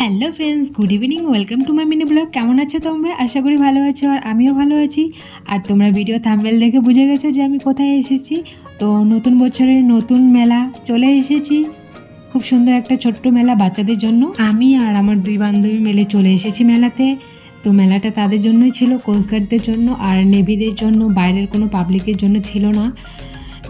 Hello friends good evening welcome to my mini blog কেমন আছো তোমরা? আশা করি ভালো আছো আর আমিও ভালো আছি। আর তোমরা ভিডিও থাম্বেল দেখে বুঝে গেছো যে আমি কোথায় এসেছি। তো নতুন বছরের নতুন মেলা চলে এসেছি। খুব সুন্দর একটা ছোট্ট মেলা বাচ্চাদের জন্য। আমি আর আমার দুই বান্ধবী মিলে চলে এসেছি মেলাতে। তো মেলাটা তাদের জন্যই ছিল কোস্টগার্ডদের জন্য আর নেভিদের জন্য, বাইরের কোনো পাবলিকের জন্য ছিল না।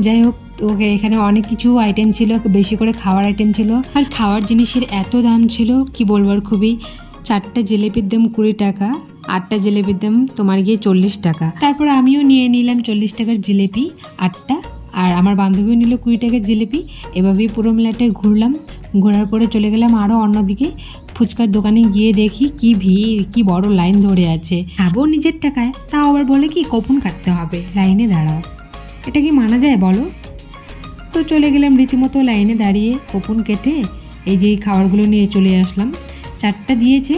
যাই হোক, ওকে এখানে অনেক কিছু আইটেম ছিল, বেশি করে খাওয়ার আইটেম ছিল। আর খাওয়ার জিনিসের এত দাম ছিল, কি বলব আর খুবই। চারটা জিলেপির দাম কুড়ি টাকা, আটটা জিলেপির দাম তোমার গিয়ে চল্লিশ টাকা। তারপর আমিও নিয়ে নিলাম চল্লিশ টাকার জিলেপি, আটটা। আর আমার বান্ধবীও নিল কুড়ি টাকার জিলেপি, এভাবেই পুরো মেলাটায় ঘুরলাম। ঘোরার পরে চলে গেলাম আরও অন্যদিকে। ফুচকার দোকানে গিয়ে দেখি কি ভিড়, কি বড় লাইন ধরে আছে। খাব নিজের টাকায়, তাও আবার বলে কি, কখন কাটতে হবে? লাইনে দাঁড়াও। এটা কি মানা যায় বলো? তো চলে গেলাম রীতিমতো লাইনে দাঁড়িয়ে কোপন কেটে এই যে এই খাবারগুলো নিয়ে চলে আসলাম। চারটা দিয়েছে,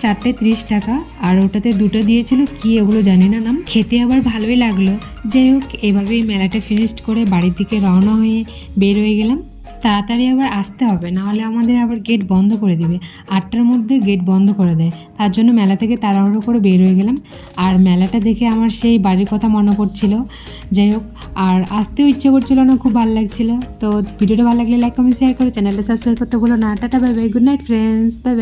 চারটে ত্রিশ টাকা, আর ওটাতে দুটো দিয়েছিল, কি ওগুলো জানি না নাম। খেতে আবার ভালোই লাগল। যাই হোক, এভাবেই মেলাটা ফিনিশড করে বাড়ির দিকে রওনা হয়ে বের হয়ে গেলাম। তাড়াতাড়ি আবার আসতে হবে, নাহলে আমাদের আবার গেট বন্ধ করে দিবে। আটটার মধ্যে গেট বন্ধ করে দেয়। তার জন্য মেলা থেকে তাড়াহুড়ো করে বের হয়ে গেলাম। আর মেলাটা দেখে আমার সেই বাড়ির কথা মনে পড়ছিল। যাই হোক, আর আসতেও ইচ্ছে করছিল না, খুব ভালো লাগছিল। তো ভিডিওটা ভালো লাগলে লাইক কমেন্ট শেয়ার করো চ্যানেলটা সাবস্ক্রাইব করতে বলো না। Tata bye bye good night friends bye